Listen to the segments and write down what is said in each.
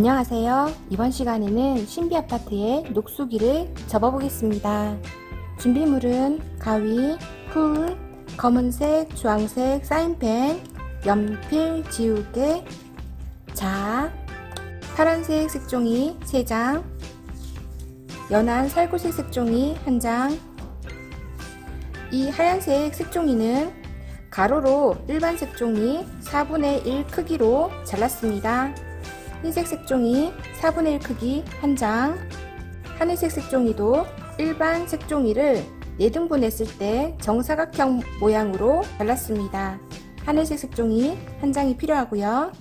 안녕하세요. 이번 시간에는 신비 아파트의 녹수기를 접어보겠습니다. 준비물은 가위, 풀, 검은색, 주황색 사인펜, 연필, 지우개, 자, 파란색 색종이 3장, 연한 살구색 색종이 1장, 이 하얀색 색종이는 가로로 일반 색종이 4분의 1 크기로 잘랐습니다. 흰색 색종이 4분의 1 크기 1장, 하늘색 색종이도 일반 색종이를 4등분 했을 때 정사각형 모양으로 잘랐습니다. 하늘색 색종이 한 장이 필요하고요.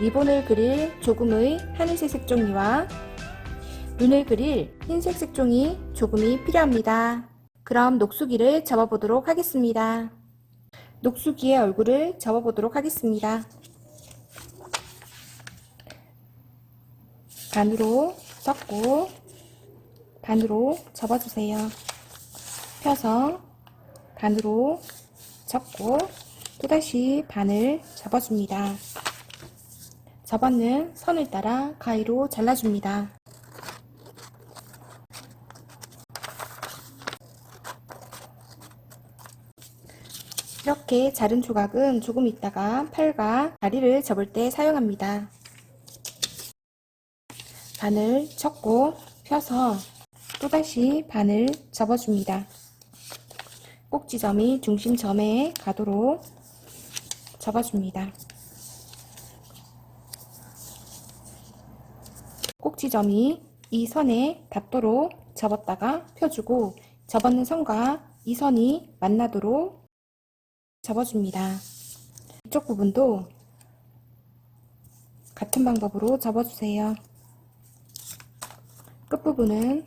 리본을 그릴 조금의 하늘색 색종이와 눈을 그릴 흰색 색종이 조금이 필요합니다. 그럼 녹수기를 접어보도록 하겠습니다. 녹수기의 얼굴을 접어보도록 하겠습니다. 반으로 섞고 반으로 접어주세요. 펴서 반으로 접고 또다시 반을 접어줍니다. 접었는 선을 따라 가위로 잘라줍니다. 이렇게 자른 조각은 조금 있다가 팔과 다리를 접을 때 사용합니다. 반을 접고 펴서 또다시 반을 접어줍니다. 꼭지점이 중심점에 가도록 접어줍니다. 꼭지점이 이 선에 닿도록 접었다가 펴주고 접었는 선과 이 선이 만나도록 접어줍니다. 이쪽 부분도 같은 방법으로 접어주세요. 끝부분은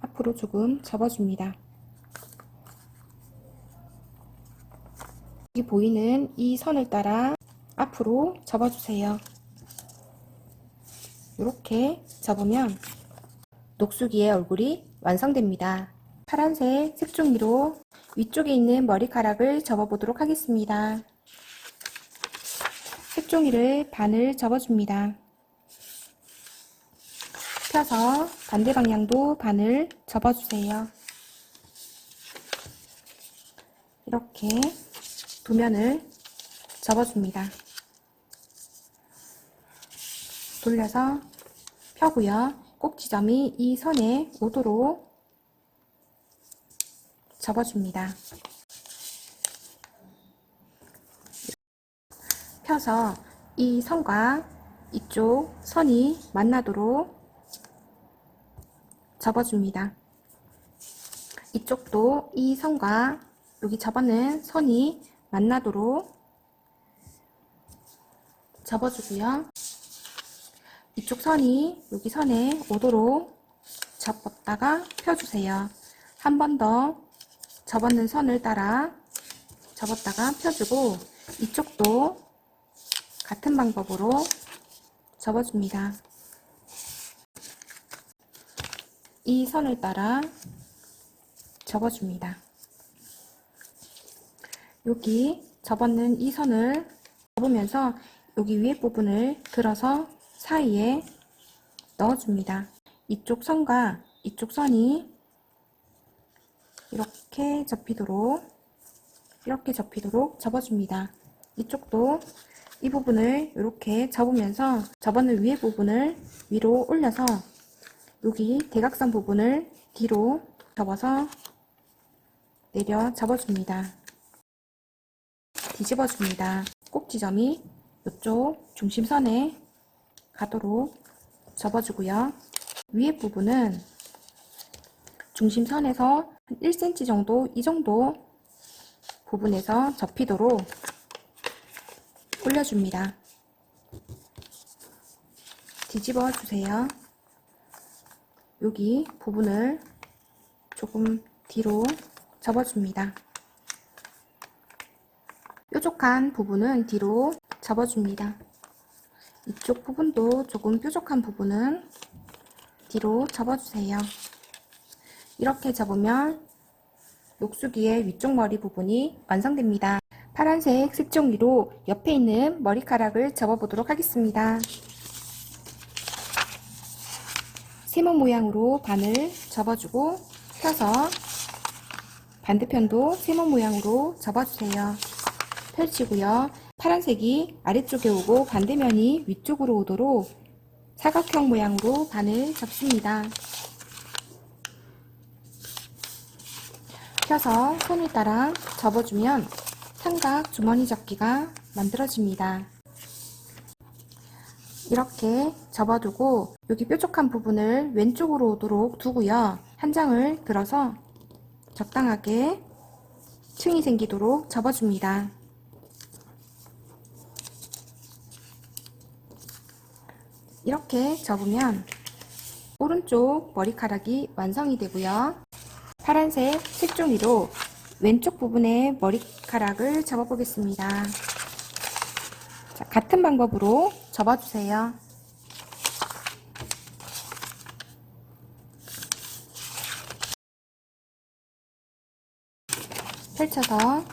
앞으로 조금 접어줍니다. 여기 보이는 이 선을 따라 앞으로 접어주세요. 이렇게 접으면 녹수기의 얼굴이 완성됩니다. 파란색 색종이로 위쪽에 있는 머리카락을 접어보도록 하겠습니다. 색종이를 반을 접어줍니다. 펴서 반대 방향도 반을 접어주세요. 이렇게 두 면을 접어줍니다. 돌려서 펴고요. 꼭지점이 이 선에 오도록 접어줍니다. 펴서 이 선과 이쪽 선이 만나도록 접어줍니다. 이쪽도 이 선과 여기 접어는 선이 만나도록 접어주고요. 이쪽 선이 여기 선에 오도록 접었다가 펴주세요. 한 번 더 접었는 선을 따라 접었다가 펴주고 이쪽도 같은 방법으로 접어줍니다. 이 선을 따라 접어줍니다. 여기 접었는 이 선을 접으면서 여기 위에 부분을 들어서 사이에 넣어줍니다. 이쪽 선과 이쪽 선이 이렇게 접히도록 이렇게 접히도록 접어줍니다. 이쪽도 이 부분을 이렇게 접으면서 접었는 위에 부분을 위로 올려서 여기 대각선 부분을 뒤로 접어서 내려 접어줍니다. 뒤집어줍니다. 꼭지점이 이쪽 중심선에 가도록 접어주고요. 위에 부분은 중심선에서 1cm 정도, 이 정도 부분에서 접히도록 올려줍니다. 뒤집어 주세요. 여기 부분을 조금 뒤로 접어줍니다. 뾰족한 부분은 뒤로 접어줍니다. 이쪽 부분도 조금 뾰족한 부분은 뒤로 접어주세요. 이렇게 접으면 녹수기의 위쪽 머리 부분이 완성됩니다. 파란색 색종이로 옆에 있는 머리카락을 접어보도록 하겠습니다. 세모 모양으로 반을 접어주고 펴서 반대편도 세모 모양으로 접어주세요. 펼치고요. 파란색이 아래쪽에 오고 반대면이 위쪽으로 오도록 사각형 모양으로 반을 접습니다. 펴서 손을 따라 접어주면 삼각 주머니 접기가 만들어집니다. 이렇게 접어두고 여기 뾰족한 부분을 왼쪽으로 오도록 두고요. 한 장을 들어서 적당하게 층이 생기도록 접어줍니다. 이렇게 접으면 오른쪽 머리카락이 완성이 되고요. 파란색 색종이로 왼쪽 부분에 머리카락을 접어보겠습니다. 자, 같은 방법으로 접어주세요. 펼쳐서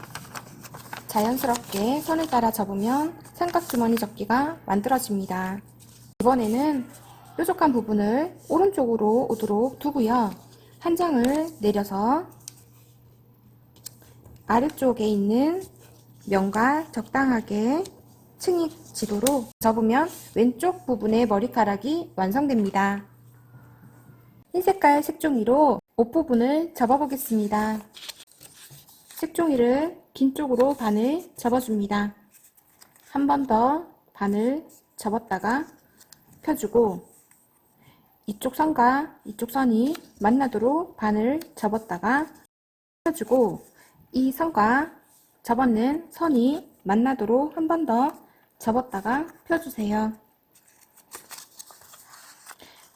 자연스럽게 선을 따라 접으면 삼각주머니 접기가 만들어집니다. 이번에는 뾰족한 부분을 오른쪽으로 오도록 두고요. 한 장을 내려서 아래쪽에 있는 면과 적당하게 층이 지도록 접으면 왼쪽 부분의 머리카락이 완성됩니다. 흰 색깔 색종이로 옷 부분을 접어보겠습니다. 색종이를 긴 쪽으로 반을 접어줍니다. 한 번 더 반을 접었다가 펴주고 이쪽 선과 이쪽 선이 만나도록 반을 접었다가 펴주고 이 선과 접었는 선이 만나도록 한 번 더 접었다가 펴주세요.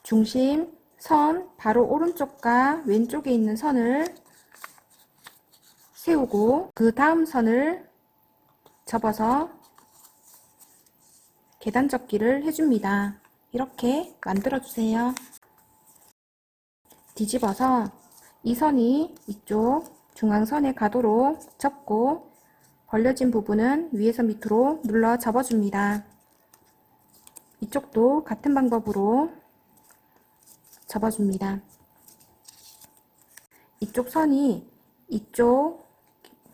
중심 선 바로 오른쪽과 왼쪽에 있는 선을 세우고 그 다음 선을 접어서 계단 접기를 해줍니다. 이렇게 만들어주세요. 뒤집어서 이 선이 이쪽 중앙선에 가도록 접고 벌려진 부분은 위에서 밑으로 눌러 접어줍니다. 이쪽도 같은 방법으로 접어줍니다. 이쪽 선이 이쪽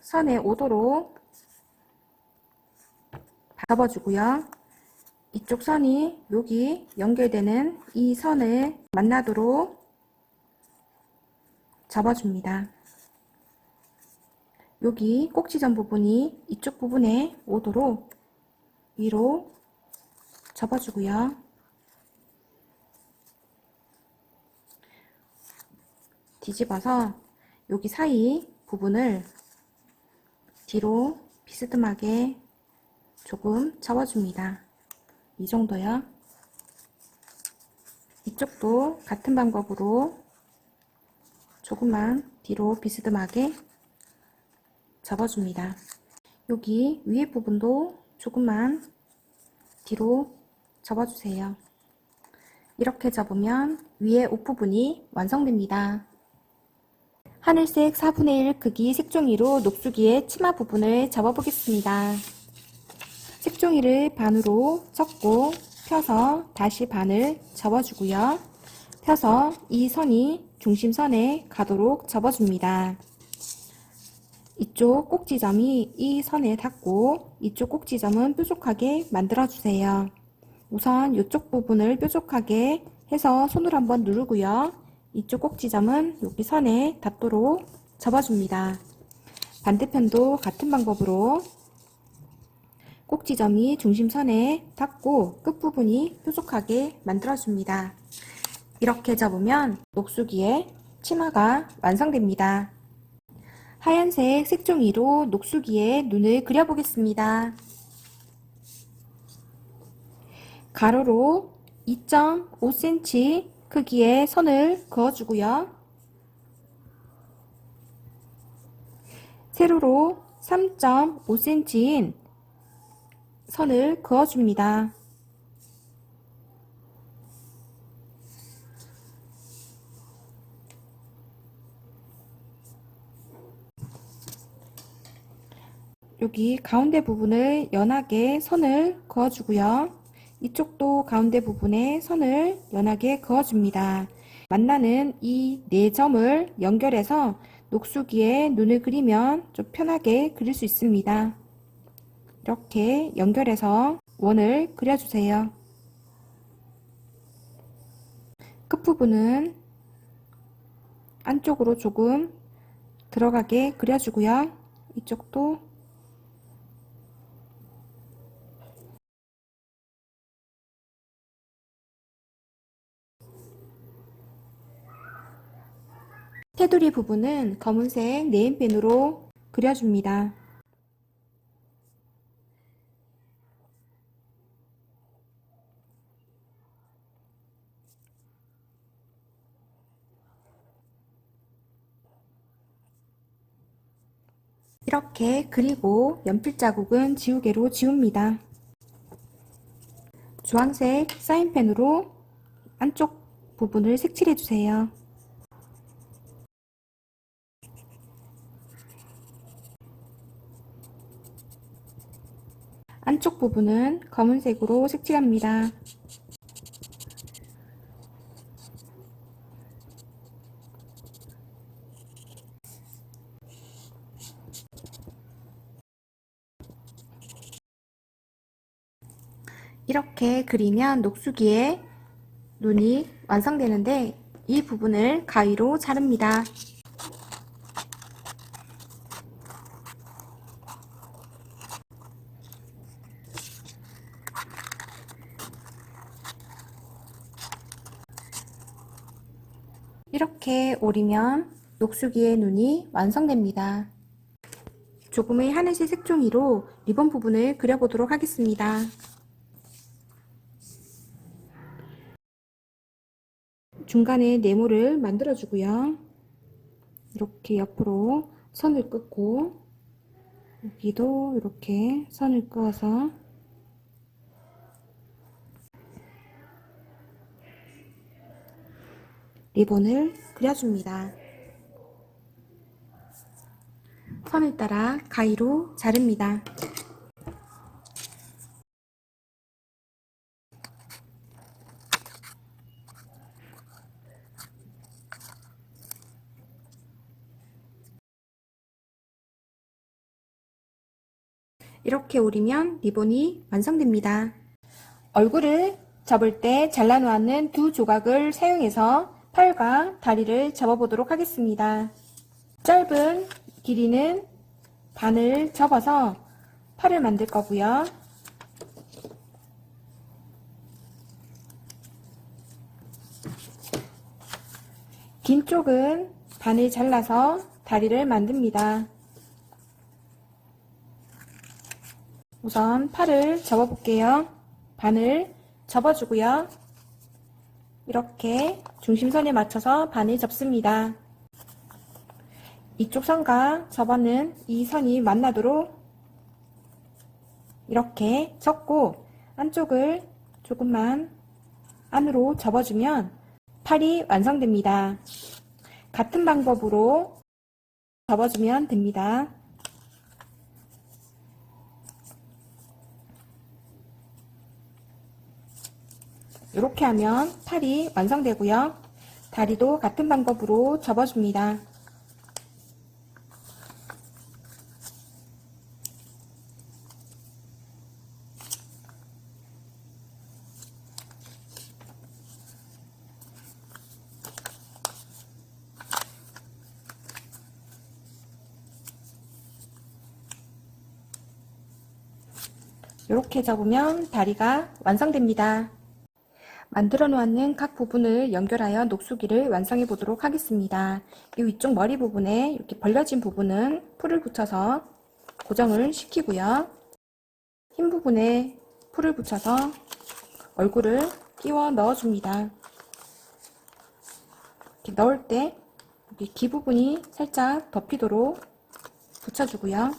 선에 오도록 접어주고요. 이쪽 선이 여기 연결되는 이 선을 만나도록 접어줍니다. 여기 꼭지점 부분이 이쪽 부분에 오도록 위로 접어주고요. 뒤집어서 여기 사이 부분을 뒤로 비스듬하게 조금 접어줍니다. 이 정도요. 이쪽도 같은 방법으로 조금만 뒤로 비스듬하게 접어줍니다. 여기 위에 부분도 조금만 뒤로 접어주세요. 이렇게 접으면 위에 옷 부분이 완성됩니다. 하늘색 4분의 1 크기 색종이로 녹수기의 치마 부분을 접어보겠습니다. 색종이를 반으로 접고 펴서 다시 반을 접어주고요. 펴서 이 선이 중심선에 가도록 접어줍니다. 이쪽 꼭지점이 이 선에 닿고 이쪽 꼭지점은 뾰족하게 만들어주세요. 우선 이쪽 부분을 뾰족하게 해서 손으로 한번 누르고요. 이쪽 꼭지점은 여기 선에 닿도록 접어줍니다. 반대편도 같은 방법으로 꼭지점이 중심선에 닿고 끝부분이 뾰족하게 만들어줍니다. 이렇게 접으면 녹수기의 치마가 완성됩니다. 하얀색 색종이로 녹수기에 눈을 그려보겠습니다. 가로로 2.5cm 크기의 선을 그어주고요. 세로로 3.5cm인 선을 그어줍니다. 여기 가운데 부분을 연하게 선을 그어주고요. 이쪽도 가운데 부분에 선을 연하게 그어줍니다. 만나는 이 네 점을 연결해서 녹수기에 눈을 그리면 좀 편하게 그릴 수 있습니다. 이렇게 연결해서 원을 그려주세요. 끝부분은 안쪽으로 조금 들어가게 그려주고요. 이쪽도 테두리 부분은 검은색 네임펜으로 그려줍니다. 이렇게 그리고 연필 자국은 지우개로 지웁니다. 주황색 사인펜으로 안쪽 부분을 색칠해 주세요. 부분은 검은색으로 색칠합니다. 이렇게 그리면 녹수기에 눈이 완성되는데 이 부분을 가위로 자릅니다. 이렇게 오리면 녹수기의 눈이 완성됩니다. 조금의 하늘색 색종이로 리본 부분을 그려보도록 하겠습니다. 중간에 네모를 만들어 주고요. 이렇게 옆으로 선을 긋고 여기도 이렇게 선을 그어서 리본을 그려줍니다. 선을 따라 가위로 자릅니다. 이렇게 오리면 리본이 완성됩니다. 얼굴을 접을 때 잘라놓았는 두 조각을 사용해서 팔과 다리를 접어보도록 하겠습니다. 짧은 길이는 반을 접어서 팔을 만들 거고요. 긴 쪽은 반을 잘라서 다리를 만듭니다. 우선 팔을 접어 볼게요. 반을 접어주고요. 이렇게 중심선에 맞춰서 반을 접습니다. 이쪽 선과 접어는 이 선이 만나도록 이렇게 접고 안쪽을 조금만 안으로 접어주면 팔이 완성됩니다. 같은 방법으로 접어주면 됩니다. 이렇게 하면 팔이 완성되고요. 다리도 같은 방법으로 접어줍니다. 이렇게 접으면 다리가 완성됩니다. 만들어 놓았는 각 부분을 연결하여 녹수기를 완성해 보도록 하겠습니다. 이 위쪽 머리 부분에 이렇게 벌려진 부분은 풀을 붙여서 고정을 시키고요. 흰 부분에 풀을 붙여서 얼굴을 끼워 넣어줍니다. 이렇게 넣을 때 여기 귀 부분이 살짝 덮이도록 붙여주고요.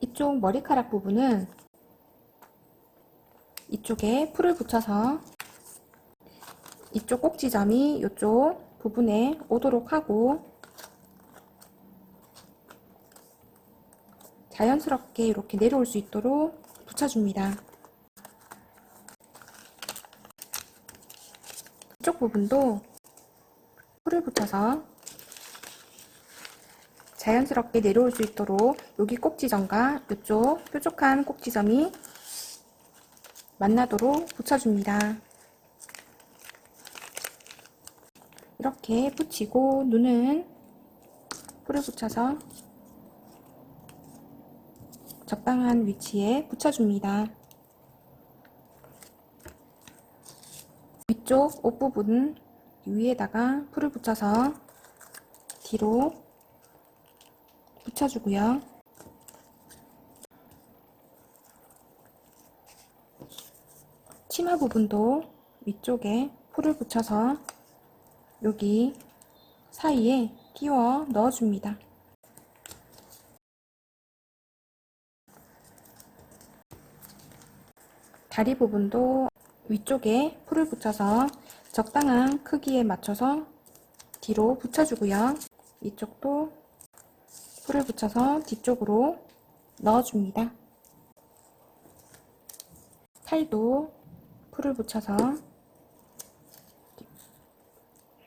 이쪽 머리카락 부분은 이쪽에 풀을 붙여서 이쪽 꼭지점이 이쪽 부분에 오도록 하고 자연스럽게 이렇게 내려올 수 있도록 붙여줍니다. 부분도 풀을 붙여서 자연스럽게 내려올 수 있도록 여기 꼭지점과 이쪽 뾰족한 꼭지점이 만나도록 붙여줍니다. 이렇게 붙이고 눈은 풀을 붙여서 적당한 위치에 붙여줍니다. 위쪽 옷 부분 위에다가 풀을 붙여서 뒤로 붙여주고요. 치마 부분도 위쪽에 풀을 붙여서 여기 사이에 끼워 넣어줍니다. 다리 부분도 위쪽에 풀을 붙여서 적당한 크기에 맞춰서 뒤로 붙여주고요. 이쪽도 풀을 붙여서 뒤쪽으로 넣어줍니다. 팔도 풀을 붙여서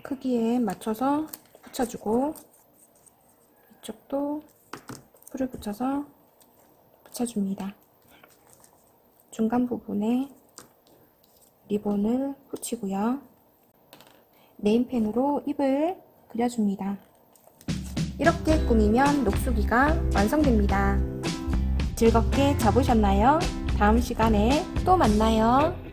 크기에 맞춰서 붙여주고 이쪽도 풀을 붙여서 붙여줍니다. 중간 부분에 리본을 붙이고요. 네임펜으로 입을 그려줍니다. 이렇게 꾸미면 녹수기가 완성됩니다. 즐겁게 접으셨나요? 다음 시간에 또 만나요.